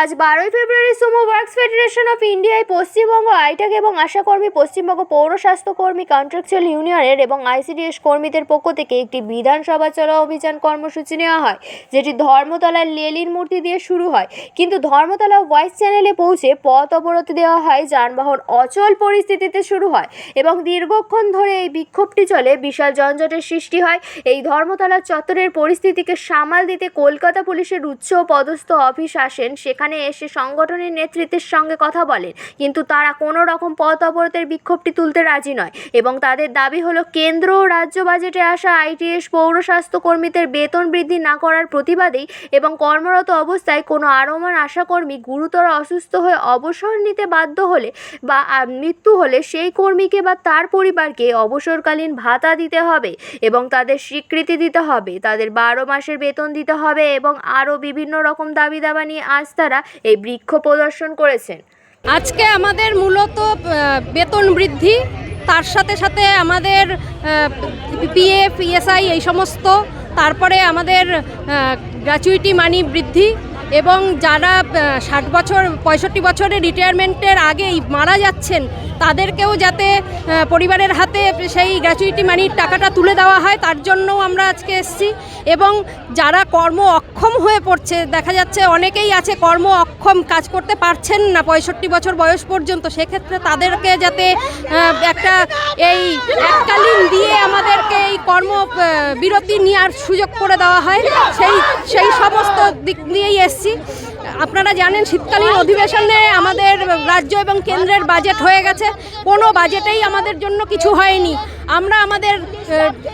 আজ বারোই ফেব্রুয়ারি সুমো ওয়ার্কস ফেডারেশন অফ ইন্ডিয়ায় পশ্চিমবঙ্গ, আইটাক এবং আশাকর্মী পশ্চিমবঙ্গ পৌর স্বাস্থ্যকর্মী কন্ট্রাকচুয়াল ইউনিয়নের এবং আইসিডিএস কর্মীদের পক্ষ থেকে একটি বিধানসভা চলা অভিযান কর্মসূচি নেওয়া হয়, যেটি ধর্মতলার লেলির মূর্তি দিয়ে শুরু হয়। কিন্তু ধর্মতলা ওয়াইস চ্যানেলে পৌঁছে পথ অবরোধ দেওয়া হয়, যানবাহন অচল পরিস্থিতিতে শুরু হয় এবং দীর্ঘক্ষণ ধরে এই বিক্ষোভটি চলে, বিশাল যানজটের সৃষ্টি হয়। এই ধর্মতলা চত্বরের পরিস্থিতিকে সামাল দিতে কলকাতা পুলিশের উচ্চ পদস্থ অফিস আসেন, সেখানে এসে সংগঠনের নেতৃত্বের সঙ্গে কথা বলেন। কিন্তু তারা কোনো রকম পথ অবরোধের বিক্ষোভটি তুলতে রাজি নয় এবং তাদের দাবি হলো, কেন্দ্র ও রাজ্য বাজেটে আসা আইটিএস পৌর স্বাস্থ্য কর্মীদের বেতন বৃদ্ধি না করার প্রতিবাদেই এবং কর্মরত অবস্থায় কোনো আরমান আশাকর্মী গুরুতর অসুস্থ হয়ে অবসর নিতে বাধ্য হলে বা মৃত্যু হলে সেই কর্মীকে বা তার পরিবারকে অবসরকালীন ভাতা দিতে হবে এবং তাদের স্বীকৃতি দিতে হবে। তাদের বারো মাসের বেতন দিতে হবে এবং আরও বিভিন্ন রকম দাবি দাবা নিয়ে আজ তারা এই বৃক্ষ প্রদর্শন করেছেন। আজকে আমাদের মূলত বেতন বৃদ্ধি, তার সাথে সাথে আমাদের পিএফ ইএসআই এই সমস্ত, তারপরে আমাদের গ্র্যাচুইটি মানি বৃদ্ধি এবং যারা ষাট বছর, পঁয়ষট্টি বছরের রিটায়ারমেন্টের আগেই মারা যাচ্ছেন, তাদেরকেও যাতে পরিবারের হাতে সেই গ্র্যাচুইটি মানির টাকাটা তুলে দেওয়া হয়, তার জন্যও আমরা আজকে এসেছি। এবং যারা কর্ম অক্ষম হয়ে পড়ছে, দেখা যাচ্ছে অনেকেই আছে কর্ম অক্ষম, কাজ করতে পারছেন না পঁয়ষট্টি বছর বয়স পর্যন্ত, সেক্ষেত্রে তাদেরকে যাতে একটা এই এককালীন আমাদেরকে এই কর্ম বিরতি নেওয়ার সুযোগ করে দেওয়া হয়। সেই সেই সমস্ত দিক নিয়েই এসছি। আপনারা জানেন, শীতকালীন অধিবেশনে আমাদের রাজ্য এবং কেন্দ্রের বাজেট হয়ে গেছে। কোনো বাজেটেই আমাদের জন্য কিছু হয়নি। আমরা আমাদের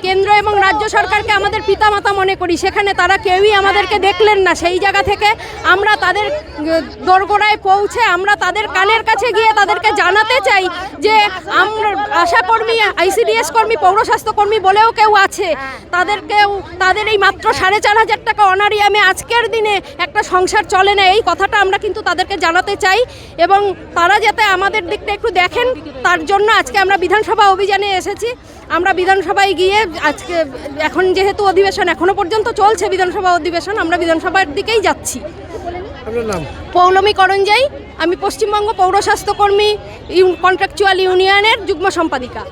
কেন্দ্র এবং রাজ্য সরকারকে আমাদের পিতামাতা মনে করি। সেখানে তারা কেউই আমাদেরকে দেখলেন না। সেই জায়গা থেকে আমরা তাদের দোরগোড়ায় পৌঁছে আমরা তাদের কানের কাছে গিয়ে তাদেরকে জানাতে চাই যে আমরা আশাকর্মী, আইসিডিএস কর্মী পৌরস্বাস্থ্য কর্মী বলেও কেউ আছে। তাদেরকেও তাদের এই মাত্র সাড়ে চার হাজার টাকা অনারিয়ামে আজকের দিনে একটা সংসার চলে না। এই কথাটা আমরা কিন্তু তাদেরকে জানাতে চাই এবং তারা যাতে আমাদের দিকটা একটু দেখেন তার জন্য আজকে আমরা বিধানসভা অভিযানে এসেছি। আমরা বিধানসভায় গিয়ে আজকে এখন যেহেতু অধিবেশন এখনও পর্যন্ত চলছে বিধানসভা অধিবেশন আমরা বিধানসভার দিকেই যাচ্ছি। পৌলমী করঞ্জাই আমি পশ্চিমবঙ্গ পৌর স্বাস্থ্যকর্মী কন্ট্রাকচুয়াল ইউনিয়নের যুগ্ম সম্পাদিকা।